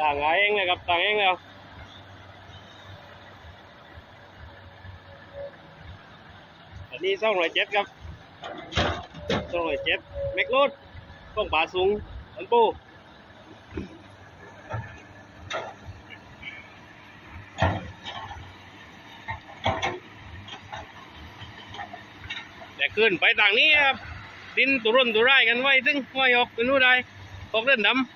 ต่างหาเองเลยครับต่างเองแล้วอันนี้ซ่องร้อยเจ็ดครับซ่องร้อยเจ็ดแม็กโรดกล้องป่าสูงอันปูแต่ขึ้นไปต่างนี้ครับดินตุรนตุร่ายกันไว้ซึ่งไม่ออกเป็นรู้ได้ออกเล่นดำ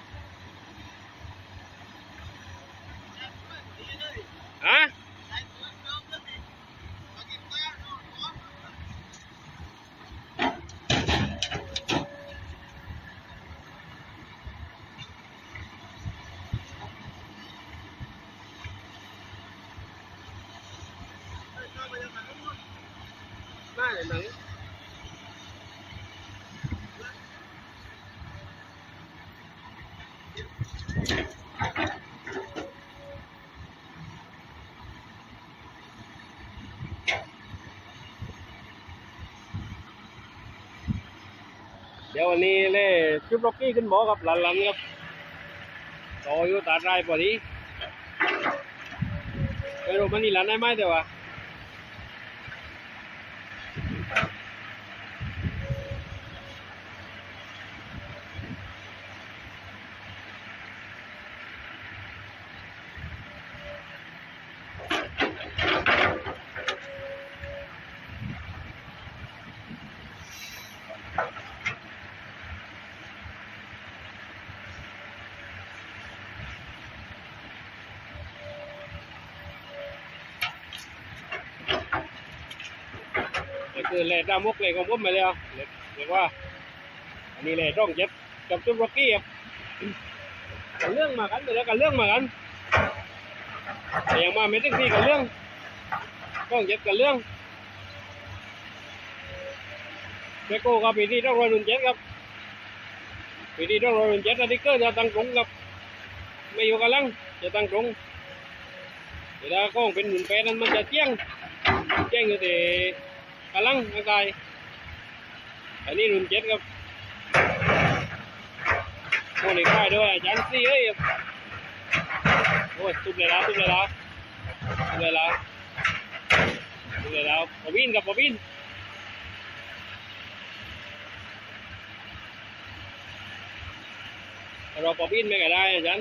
ฮะได้ไหนเดี๋ยววันนี้เล่ชุบล็อกกี้ขึ้นหมอครับหลันๆครับต่ออยู่ตาดไรพอดีไม่รู้มันนี่หลันได้ไหมแต่ว่า ก็ คือเล่ตามุกเลยของผมไปแล้วเรียกว่า อันนี้เล่ร่องเจ็ดกับจุบล็อกกี้ครับกันเรื่องมากันแล้วกันเรื่องมากันแต่ยังมาไม่ถึงที่กันเรื่องร่องเจ็ดกันเรื่องเบโก้กับปีที่ต้องรอยรุ่นเจ็ดครับปีที่ต้องรอยรุ่นเจ็ดอันนี้เกิดจะตั้งตรงครับไม่อยู่กันลังจะตั้งตรงเวลาก้องเป็นหนุนแปดนั้นมันจะเจี้ยงเจี้ยงอยู่ที่ กำลังร่างกายอันนี้รุ่นเจ็ดครับโอ้นี่ค่ายด้วยจารย์ซี่เอ้ยโอ้ยทุบเลยแล้วทุบเลยแล้วทุบเลยแล้วทุบเลยแล้วปอบินกับปอบินเราปอบินไม่ก็ได้อา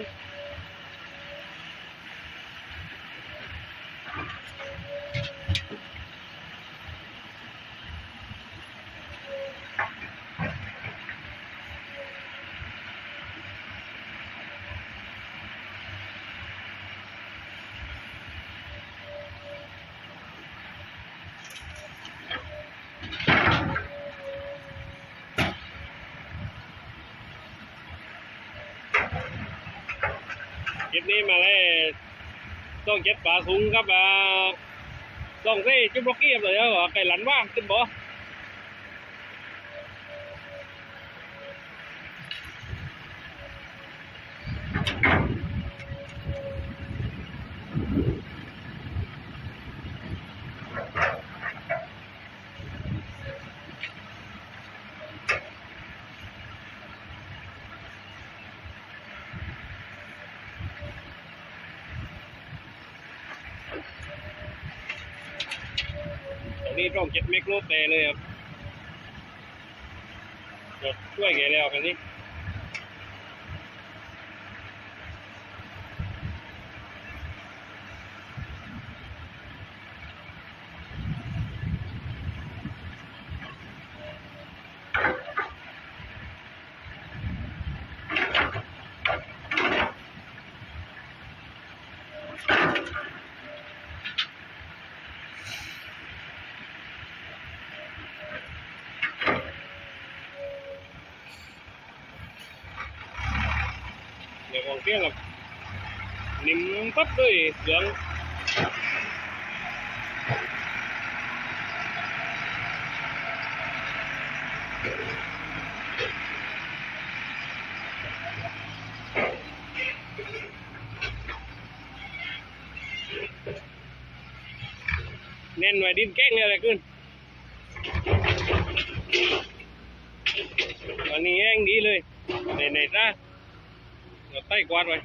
คลิปนี้มาเลยต้องเจ็ดป่าสูงครับอ่าต้องใส่จุ๊บล็อกกี้ครับเลยเหรอไก่หลันว่างขึ้นบ่ นี้ต้องเจ็ดเมกโลเตเลยครับช่วยแกแล้วกันนี้ เดี๋ยวของเตี้ยงกับนิ่มปั๊บเลย ใต้กวาดไว้